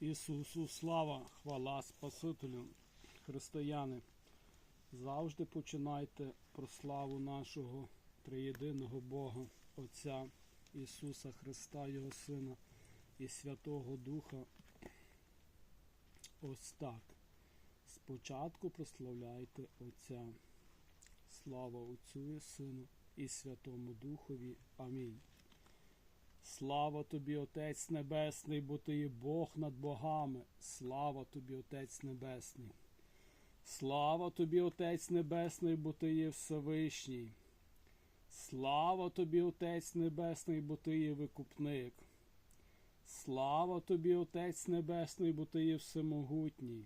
Ісусу, слава, хвала Спасителю, християни. Завжди починайте про славу нашого триєдиного Бога, Отця Ісуса Христа, Його Сина і Святого Духа. Ось так. Спочатку прославляйте Отця. Слава Отцю і Сину і Святому Духові. Амінь. Слава тобі, Отець Небесний, бо ти є Бог над богами. Слава тобі, Отець Небесний. Слава тобі, Отець Небесний, бо ти є Всевишній. Слава тобі, Отець Небесний, бо ти є викупник. Слава тобі, Отець Небесний, бо ти є всемогутній.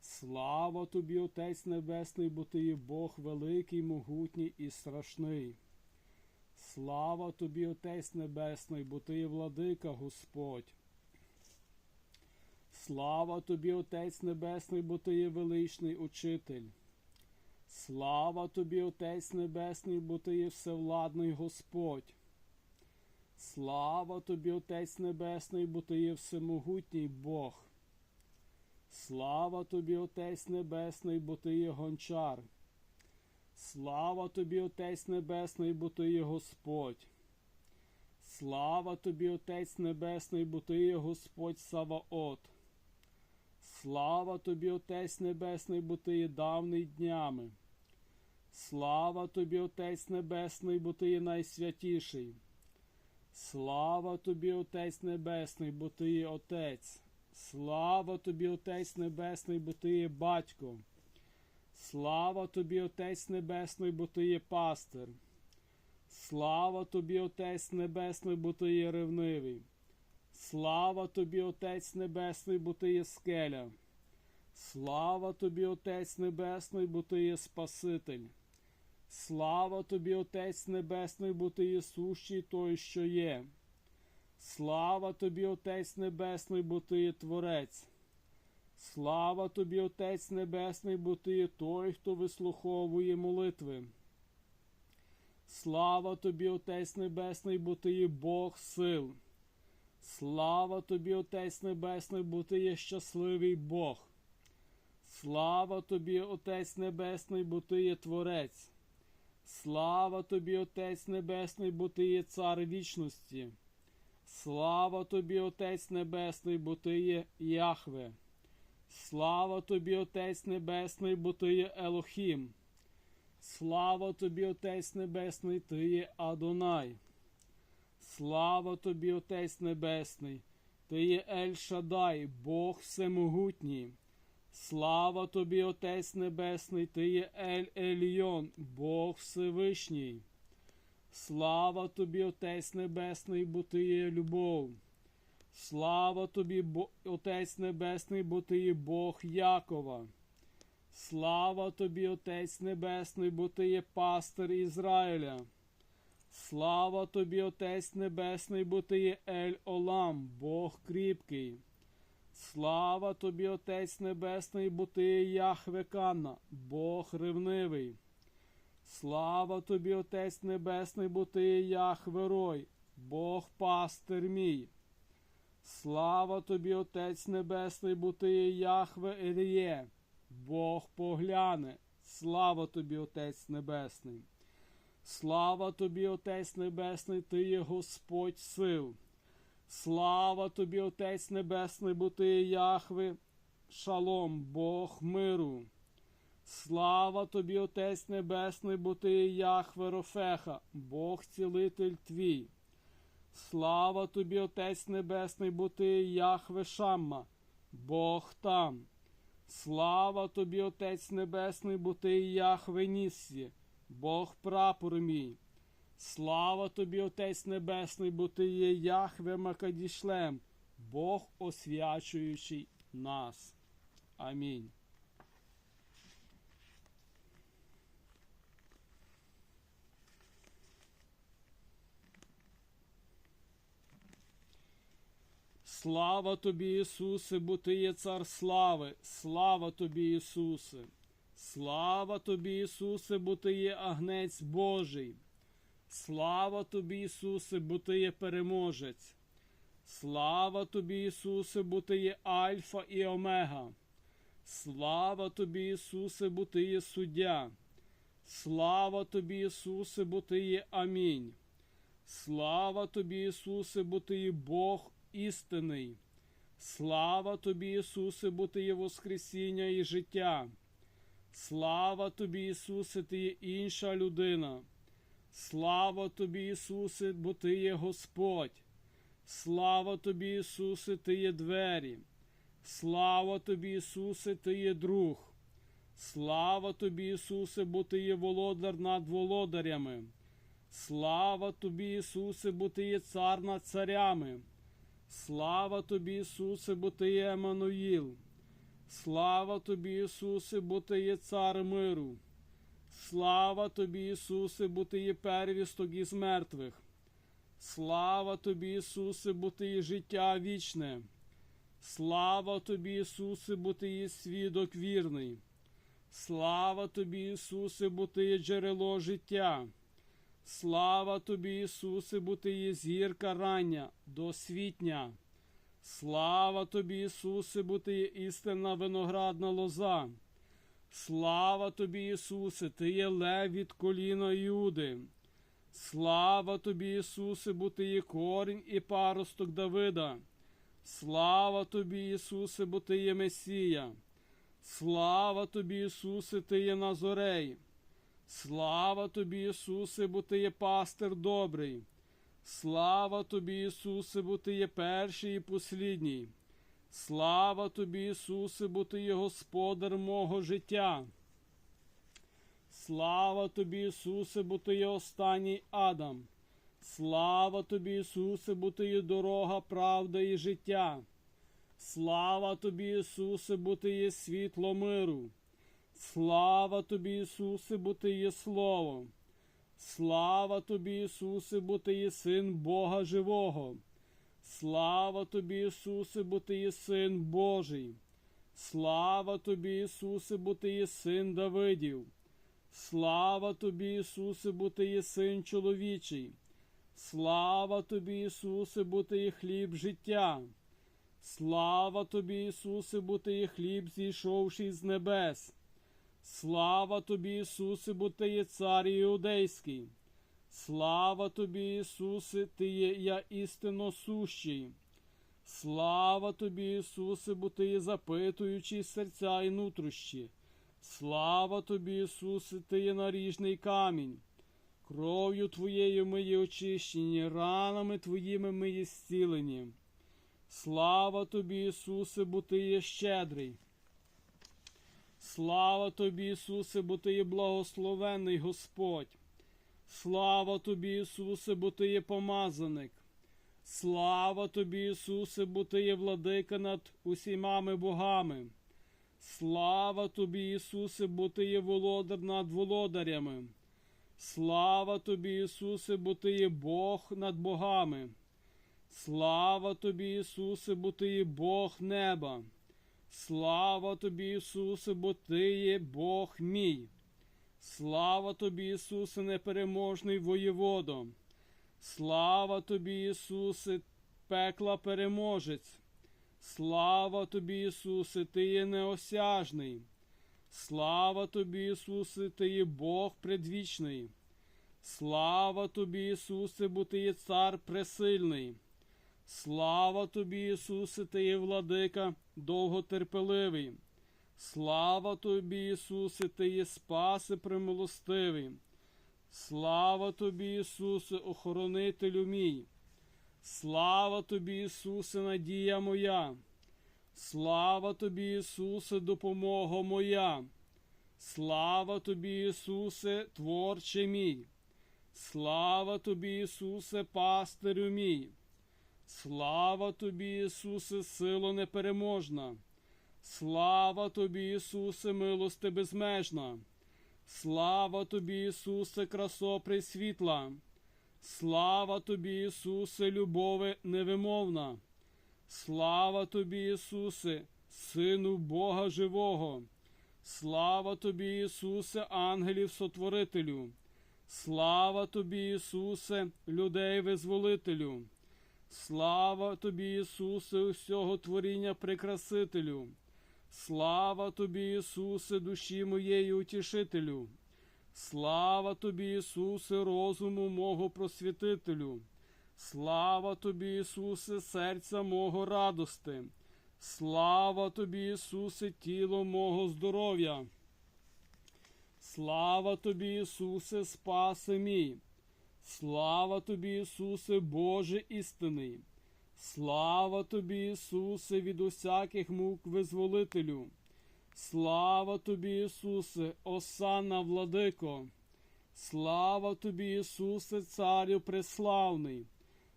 Слава тобі, Отець Небесний, бо ти є Бог великий, могутній і страшний. Слава тобі, Отець Небесний, бо ти є владика Господь. Слава тобі, Отець Небесний, бо ти є величний учитель. Слава тобі, Отець Небесний, бо ти є всевладний Господь. Слава тобі, Отець Небесний, бо ти є всемогутній Бог. Слава тобі, Отець Небесний, бо ти є гончар. Слава тобі, Отець Небесний, бо ти є Господь. Слава тобі, Отець Небесний, бо ти є Господь Саваот. Слава тобі, Отець Небесний, бо ти є давний днями. Слава тобі, Отець Небесний, бо ти є найсвятіший. Слава тобі, Отець Небесний, бо ти є Отець. Слава тобі, Отець Небесний, бо ти є батько. Слава тобі, Отець Небесний, бо ти є пастир. Слава тобі, Отець Небесний, бо ти є ревнивий. Слава тобі, Отець Небесний, бо ти є скеля. Слава тобі, Отець Небесний, бо ти є Спаситель. Слава тобі, Отець Небесний, бо ти є сущий той, що є. Слава тобі, Отець Небесний, бо ти є Творець. Слава тобі, Отець Небесний, бо ти є той, хто вислуховує молитви. Слава тобі, Отець Небесний, бо ти є Бог сил. Слава тобі, Отець Небесний, бо ти є щасливий Бог. Слава тобі, Отець Небесний, бо ти є Творець. Слава тобі, Отець Небесний, бо ти є цар вічності. Слава тобі, Отець Небесний, бо ти є Яхве. Слава тобі, Отець Небесний, бо ти є Елохім. Слава тобі, Отець Небесний, ти є Адонай. Слава тобі, Отець Небесний, ти є Ель Шадай, Бог Всемогутній. Слава тобі, Отець Небесний, ти є Ель Еліон, Бог Всевишній. Слава тобі, Отець Небесний, бо ти є любов. Слава тобі, Отець Небесний, бо ти є Бог Якова. Слава тобі, Отець Небесний, бо ти є пастир Ізраїля. Слава тобі, Отець Небесний, бо ти є Ель Олам, Бог кріпкий. Слава тобі, Отець Небесний, бо ти є Яхвекана, Бог ревнивий. Слава тобі, Отець Небесний, бо ти є Яхверой, Бог пастир мій. Слава тобі, Отець Небесний, бо ти є Яхве Еліє, Бог погляне. Слава тобі, Отець Небесний. Слава тобі, Отець Небесний, ти є Господь сил. Слава тобі, Отець Небесний, бо ти є Яхве, Шалом, Бог миру. Слава тобі, Отець Небесний, бо ти є Яхве Рофеха, Бог цілитель твій. Слава тобі, Отець Небесний, бо ти Яхве Шамма, Бог там. Слава тобі, Отець Небесний, бо ти Яхве Ніссі, Бог прапор мій. Слава тобі, Отець Небесний, бо ти є Яхве Макадішлем, Бог освячуючий нас. Амінь. Слава тобі, Ісусе, бо ти є цар слави, слава тобі, Ісусе. Слава тобі, Ісусе, бо ти є агнець Божий. Слава тобі, Ісусе, бо ти є переможець. Слава тобі, Ісусе, бо ти є Альфа і Омега. Слава тобі, Ісусе, бо ти є суддя. Слава тобі, Ісусе, бо ти є Амінь. Слава тобі, Ісусе, бо ти є Бог істинний. Слава тобі, Ісусе, бо ти є Воскресіння і життя. Слава тобі, Ісусе, ти є інша людина. Слава тобі, Ісусе, бо ти є Господь. Слава тобі, Ісусе, ти є двері. Слава тобі, Ісусе, ти є друг. Слава тобі, Ісусе, бо ти є володар над володарями. Слава тобі, Ісусе, бо ти є цар над царями. Слава тобі, Ісусе, бо ти є Еммануїл. Слава тобі, Ісусе, бо ти є цар миру. Слава тобі, Ісусе, бо ти є первісток із мертвих. Слава тобі, Ісусе, бо ти є життя вічне. Слава тобі, Ісусе, бо ти є свідок вірний. Слава тобі, Ісусе, бо ти є джерело життя. Слава тобі, Ісусе, бо ти є зірка рання, досвітня. Слава тобі, Ісусе, бо ти є істинна виноградна лоза. Слава тобі, Ісусе, ти є лев від коліна Юди. Слава тобі, Ісусе, бо є корінь і паросток Давида. Слава тобі, Ісусе, бо ти є Месія. Слава тобі, Ісусе, ти є Назорей. Слава тобі, Ісусе, бо ти є пастир добрий. Слава тобі, Ісусе, бо ти є перший і послідній. Слава тобі, Ісусе, бо ти є Господар мого життя. Слава тобі, Ісусе, бо ти є останній Адам. Слава тобі, Ісусе, бо ти є дорога, правда і життя. Слава тобі, Ісусе, бо ти є світло миру. Слава тобі, Ісусе, бо ти є Слово. Слава тобі, Ісусе, бо ти є син Бога живого. Слава тобі, Ісусе, бо ти є син Божий. Слава тобі, Ісусе, бо ти є син Давидів. Слава тобі, Ісусе, бо ти є син чоловічий. Слава тобі, Ісусе, бо ти є хліб життя. Слава тобі, Ісусе, бо ти є хліб, зійшовший з небес. Слава тобі, Ісусе, бо ти є цар іудейський. Слава тобі, Ісусе, ти є я істинно сущий. Слава тобі, Ісусе, бо ти є запитуючий серця і нутрощі. Слава тобі, Ісусе, ти є наріжний камінь. Кров'ю Твоєю ми є очищені, ранами Твоїми ми є зцілені. Слава тобі, Ісусе, бо ти є щедрий. Слава тобі, Ісусе, бо ти є благословений Господь. Слава тобі, Ісусе, бо ти є помазаник. Слава тобі, Ісусе, бо ти є владика над усімами богами. Слава тобі, Ісусе, бо ти є володар над володарями. Слава тобі, Ісусе, бо ти є Бог над богами. Слава тобі, Ісусе, бо ти є Бог неба. Слава тобі, Ісусе, бо ти є Бог мій. Слава тобі, Ісусе, непереможний воєводо. Слава тобі, Ісусе, пекла переможець. Слава тобі, Ісусе, ти є неосяжний. Слава тобі, Ісусе, ти є Бог предвічний. Слава тобі, Ісусе, бо ти є цар пресильний. Слава тобі, Ісусе, ти є владика довготерпеливий. Слава тобі, Ісусе, ти є спаси примилостивий. Слава тобі, Ісусе, охоронителю мій. Слава тобі, Ісусе, надія моя. Слава тобі, Ісусе, допомога моя. Слава тобі, Ісусе, творче мій. Слава тобі, Ісусе, пастирю мій. Слава тобі, Ісусе, сило непереможна. Слава тобі, Ісусе, милости безмежна. Слава тобі, Ісусе, красо пресвітла. Слава тобі, Ісусе, любове невимовна. Слава тобі, Ісусе, Сину Бога Живого. Слава тобі, Ісусе, ангелів Сотворителю. Слава тобі, Ісусе, людей Визволителю. Слава тобі, Ісусе, усього творіння прикрасителю. Слава тобі, Ісусе, душі моєї утішителю. Слава тобі, Ісусе, розуму мого просвітителю. Слава тобі, Ісусе, серця мого радости. Слава тобі, Ісусе, тіло мого здоров'я. Слава тобі, Ісусе, спаси мій. Слава тобі, Ісусе, Боже істинний. Слава тобі, Ісусе, від усяких мук визволителю. Слава тобі, Ісусе, осана владико. Слава тобі, Ісусе, Царю преславний.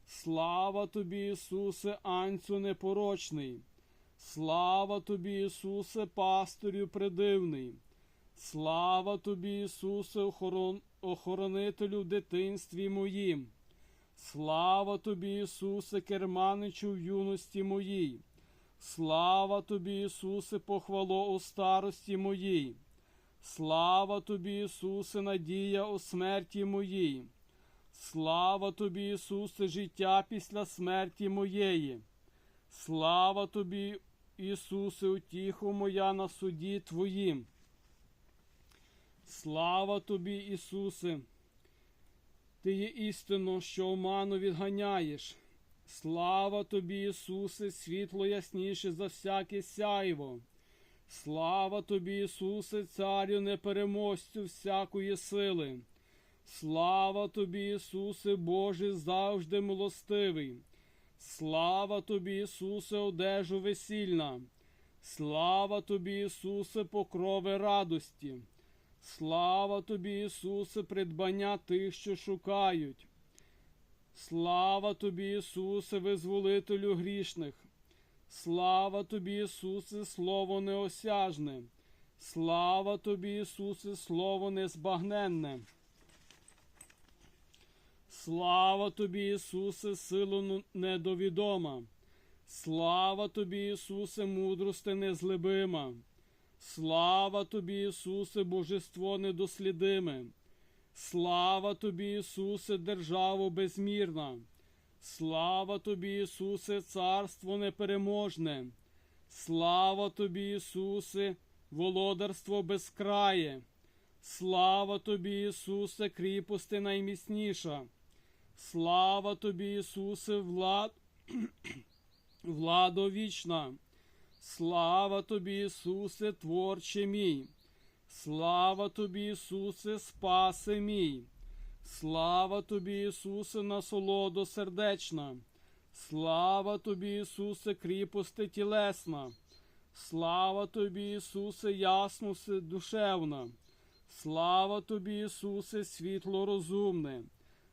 Слава тобі, Ісусе, Анцю непорочний. Слава тобі, Ісусе, пастирю предивний. Слава тобі, Ісусе, охорон... охоронителю в дитинстві моїм. Слава тобі, Ісусе, керманичу в юності моїй. Слава тобі, Ісусе, похвало у старості моїй. Слава тобі, Ісусе, надія у смерті моїй. Слава тобі, Ісусе, життя після смерті моєї. Слава тобі, Ісусе, утіху моя на суді Твоїм. Слава тобі, Ісусе, Ти є істинно, що оману відганяєш. Слава тобі, Ісусе, світло ясніше за всяке сяйво. Слава тобі, Ісусе, Царю непереможцю всякої сили. Слава тобі, Ісусе, Боже, завжди милостивий. Слава тобі, Ісусе, одежу весільна. Слава тобі, Ісусе, покрови радості. Слава тобі, Ісусе, придбання тих, що шукають. Слава тобі, Ісусе, визволителю грішних. Слава тобі, Ісусе, Слово неосяжне. Слава тобі, Ісусе, Слово незбагненне. Слава тобі, Ісусе, силу недовідома. Слава тобі, Ісусе, мудрости незлибима. Слава тобі, Ісусе, Божество недослідиме. Слава тобі, Ісусе, державо безмірна. Слава тобі, Ісусе, Царство непереможне. Слава тобі, Ісусе, володарство безкрає. Слава тобі, Ісусе, кріпости найміцніша. Слава тобі, Ісусе, влад... вічна. Слава тобі, Ісусе, Творче мій. Слава тобі, Ісусе, Спаси мій. Слава тобі, Ісусе, насолодо сердечна. Слава тобі, Ісусе, кріпости тілесна. Слава тобі, Ісусе, ясност душевна. Слава тобі, Ісусе, світло розумне.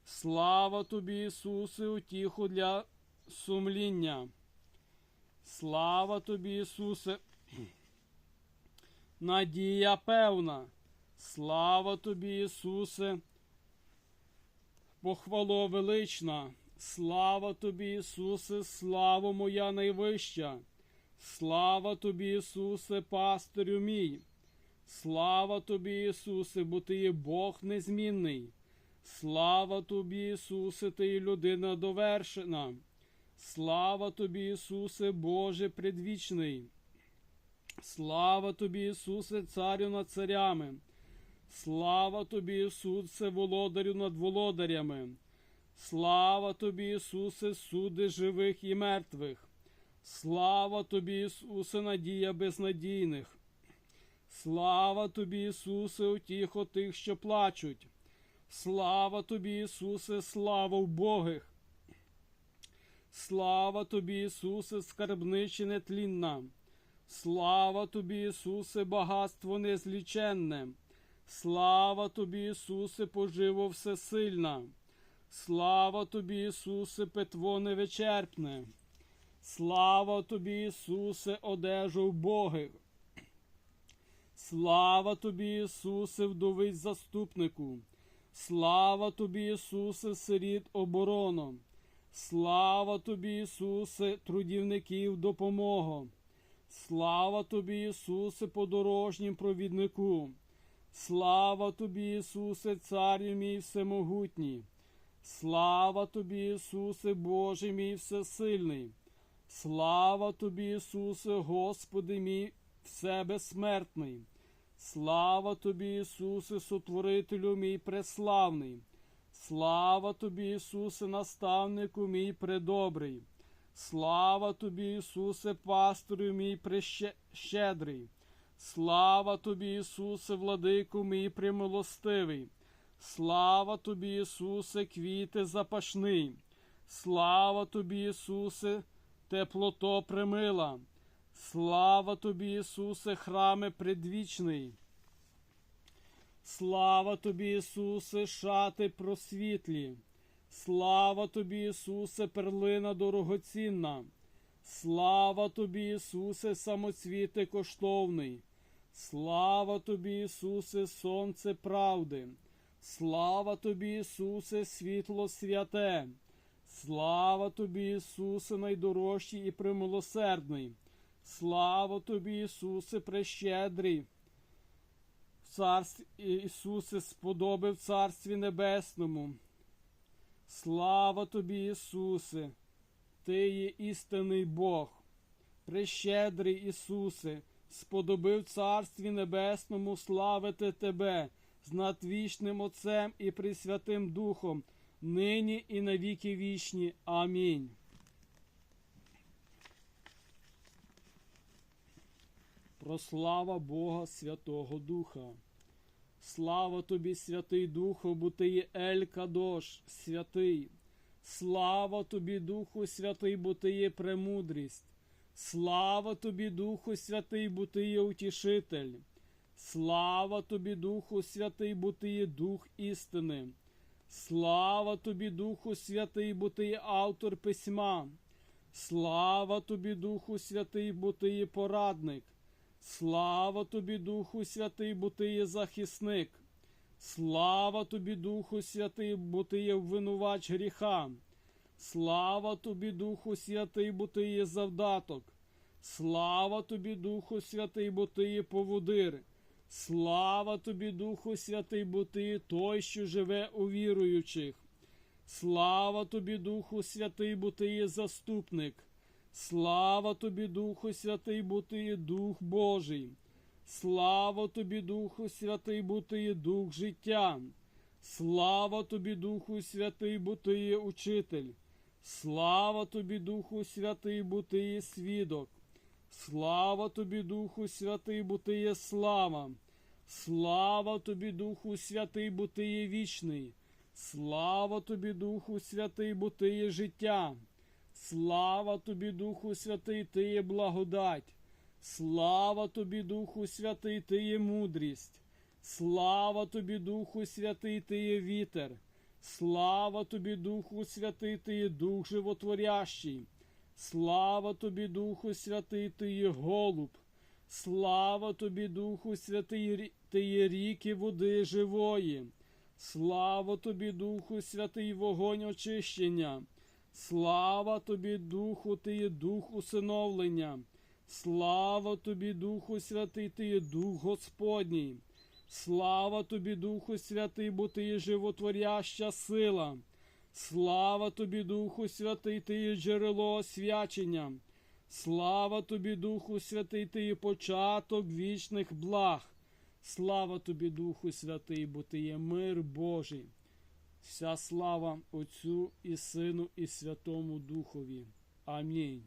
Слава тобі, Ісусе, утіху для сумління. Слава тобі, Ісусе, надія певна. Слава тобі, Ісусе, похвало велична. Слава тобі, Ісусе, слава моя найвища. Слава тобі, Ісусе, пастирю мій. Слава тобі, Ісусе, бо ти є Бог незмінний. Слава тобі, Ісусе, ти є людина довершена. Слава тобі, Ісусе, Боже предвічний. Слава тобі, Ісусе, Царю над царями. Слава тобі, Ісусе, володарю над володарями. Слава тобі, Ісусе, суди живих і мертвих. Слава тобі, Ісусе, надія безнадійних. Слава тобі, Ісусе, утіхо тих, що плачуть. Слава тобі, Ісусе, слава убогих. Слава тобі, Ісусе, скарбниче нетлінна. Слава тобі, Ісусе, багатство незліченне. Слава тобі, Ісусе, поживо всесильна. Слава тобі, Ісусе, петво невичерпне. Слава тобі, Ісусе, одежу вбогих. Слава тобі, Ісусе, вдовиць заступнику. Слава тобі, Ісусе, сиріт оборону. Слава тобі, Ісусе, трудівників допомогу. Слава тобі, Ісусе, подорожнім провіднику. Слава тобі, Ісусе, Царю мій всемогутній. Слава тобі, Ісусе, Боже мій всесильний. Слава тобі, Ісусе, Господи мій всебезсмертний. Слава тобі, Ісусе, Сотворителю мій преславний. Слава тобі, Ісусе, наставнику мій предобрий. Слава тобі, Ісусе, пасторю мій прещедрий. Слава тобі, Ісусе, владику мій примилостивий. Слава тобі, Ісусе, квіти запашний. Слава тобі, Ісусе, теплото примила. Слава тобі, Ісусе, храме предвічний. Слава тобі, Ісусе, шати просвітлі. Слава тобі, Ісусе, перлина дорогоцінна. Слава тобі, Ісусе, самоцвіти коштовний. Слава тобі, Ісусе, сонце правди. Слава тобі, Ісусе, світло святе. Слава тобі, Ісусе, найдорожчий і примилосердний. Слава тобі, Ісусе, прещедрий. Царстві Ісусе сподоби в Царстві Небесному. Слава тобі, Ісусе, Ти є істинний Бог. Прещедрий Ісусе, сподобив Царстві Небесному славити Тебе з надвічним Отцем і Пресвятим Духом, нині і на віки вічні. Амінь. Прослава Бога Святого Духа. Слава тобі, Святий Духу, бо ти є Ель Кадош, святий. Слава тобі, Духу Святий, бо ти є премудрість. Слава тобі, Духу Святий, бо ти є утішитель. Слава тобі, Духу Святий, бо ти є Дух істини. Слава тобі, Духу Святий, бо ти є автор письма. Слава тобі, Духу Святий, бо ти є порадник. Слава тобі, Духу Святий, бо ти є захисник. Слава тобі, Духу Святий, бо ти є винувач гріха. Слава тобі, Духу Святий, бо ти є завдаток. Слава тобі, Духу Святий, бо ти є поводир. Слава тобі, Духу Святий, бо ти є той, що живе у віруючих. Слава тобі, Духу Святий, бо ти є заступник. Слава тобі, Духу Святий, бо ти є Дух Божий. Слава тобі, Духу Святий, бо ти є Дух життя. Слава тобі, Духу Святий, бо ти є учитель. Слава тобі, Духу Святий, бо ти є свідок. Слава тобі, Духу Святий, бо ти є слава. Слава тобі, Духу Святий, бо ти є вічний. Слава тобі, Духу Святий, бо ти є життя. Слава тобі, Духу Святий, ти є благодать. Слава тобі, Духу Святий, ти є мудрість. Слава тобі, Духу Святий, ти є вітер. Слава тобі, Духу Святий, ти є Дух животворящий. Слава тобі, Духу Святий, ти є голуб. Слава тобі, Духу Святий, ти є ріки води живої. Слава тобі, Духу Святий, вогонь очищення. Слава тобі, Духу, ти є дух усиновлення. Слава тобі, Духу Святий, ти є Дух Господній. Слава тобі, Духу Святий, бо ти є животворяща сила. Слава тобі, Духу Святий, ти є джерело освячення. Слава тобі, Духу Святий, ти є початок вічних благ. Слава тобі, Духу Святий, бо ти є мир Божий. Вся слава Отцю і Сину, і Святому Духові. Амінь.